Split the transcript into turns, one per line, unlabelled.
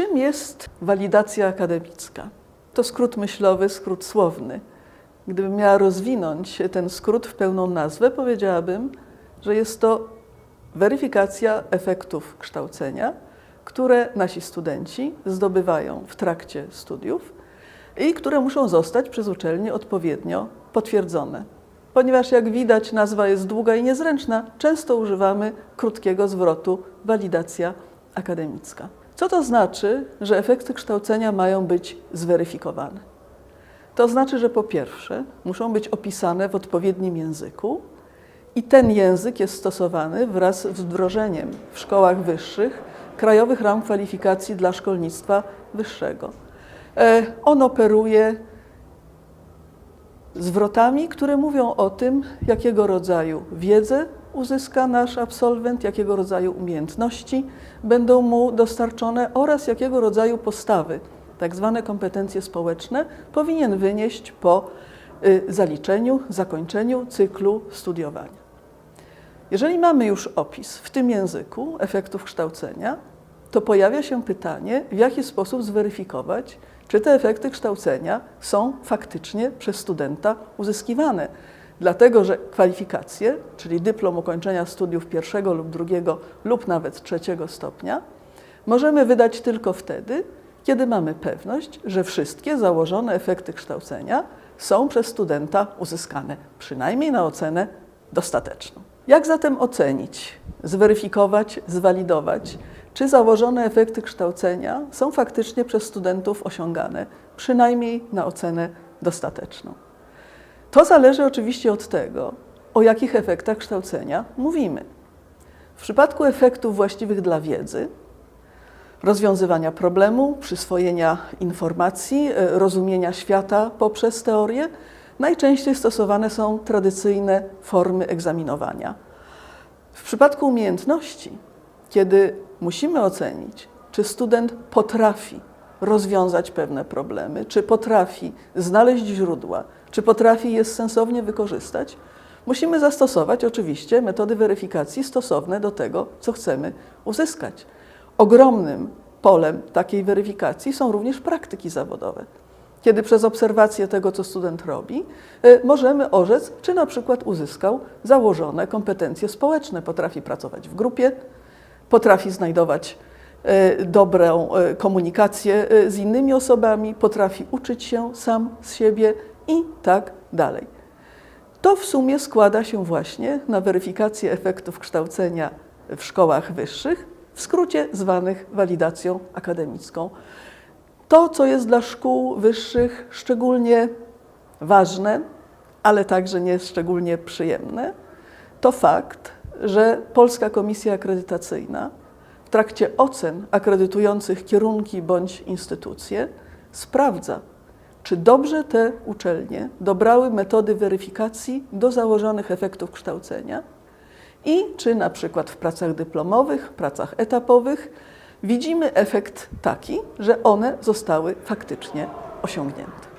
Czym jest walidacja akademicka? To skrót myślowy, skrót słowny. Gdybym miała rozwinąć ten skrót w pełną nazwę, powiedziałabym, że jest to weryfikacja efektów kształcenia, które nasi studenci zdobywają w trakcie studiów i które muszą zostać przez uczelnię odpowiednio potwierdzone. Ponieważ, jak widać, nazwa jest długa i niezręczna, często używamy krótkiego zwrotu walidacja akademicka. Co to znaczy, że efekty kształcenia mają być zweryfikowane? To znaczy, że po pierwsze muszą być opisane w odpowiednim języku i ten język jest stosowany wraz z wdrożeniem w szkołach wyższych krajowych ram kwalifikacji dla szkolnictwa wyższego. E, On operuje zwrotami, które mówią o tym, jakiego rodzaju wiedzę uzyska nasz absolwent, jakiego rodzaju umiejętności będą mu dostarczone oraz jakiego rodzaju postawy, tak zwane kompetencje społeczne, powinien wynieść po y, zaliczeniu, zakończeniu cyklu studiowania. Jeżeli mamy już opis w tym języku efektów kształcenia, to pojawia się pytanie, w jaki sposób zweryfikować, czy te efekty kształcenia są faktycznie przez studenta uzyskiwane. Dlatego, że kwalifikacje, czyli dyplom ukończenia studiów pierwszego lub drugiego lub nawet trzeciego stopnia, możemy wydać tylko wtedy, kiedy mamy pewność, że wszystkie założone efekty kształcenia są przez studenta uzyskane, przynajmniej na ocenę dostateczną. Jak zatem ocenić, zweryfikować, zwalidować, czy założone efekty kształcenia są faktycznie przez studentów osiągane, przynajmniej na ocenę dostateczną? To zależy oczywiście od tego, o jakich efektach kształcenia mówimy. W przypadku efektów właściwych dla wiedzy, rozwiązywania problemu, przyswojenia informacji, e, rozumienia świata poprzez teorię, najczęściej stosowane są tradycyjne formy egzaminowania. W przypadku umiejętności, kiedy musimy ocenić, czy student potrafi rozwiązać pewne problemy, czy potrafi znaleźć źródła, czy potrafi je sensownie wykorzystać, musimy zastosować oczywiście metody weryfikacji stosowne do tego, co chcemy uzyskać. Ogromnym polem takiej weryfikacji są również praktyki zawodowe. Kiedy przez obserwację tego, co student robi, y, możemy orzec, czy na przykład uzyskał założone kompetencje społeczne, potrafi pracować w grupie, potrafi znajdować dobrą y, komunikację z innymi osobami, potrafi uczyć się sam z siebie i tak dalej. To w sumie składa się właśnie na weryfikację efektów kształcenia w szkołach wyższych, w skrócie zwanych walidacją akademicką. To, co jest dla szkół wyższych szczególnie ważne, ale także nie szczególnie przyjemne, to fakt, że Polska Komisja Akredytacyjna w trakcie ocen akredytujących kierunki bądź instytucje sprawdza, czy dobrze te uczelnie dobrały metody weryfikacji do założonych efektów kształcenia i czy na przykład w pracach dyplomowych, pracach etapowych widzimy efekt taki, że one zostały faktycznie osiągnięte.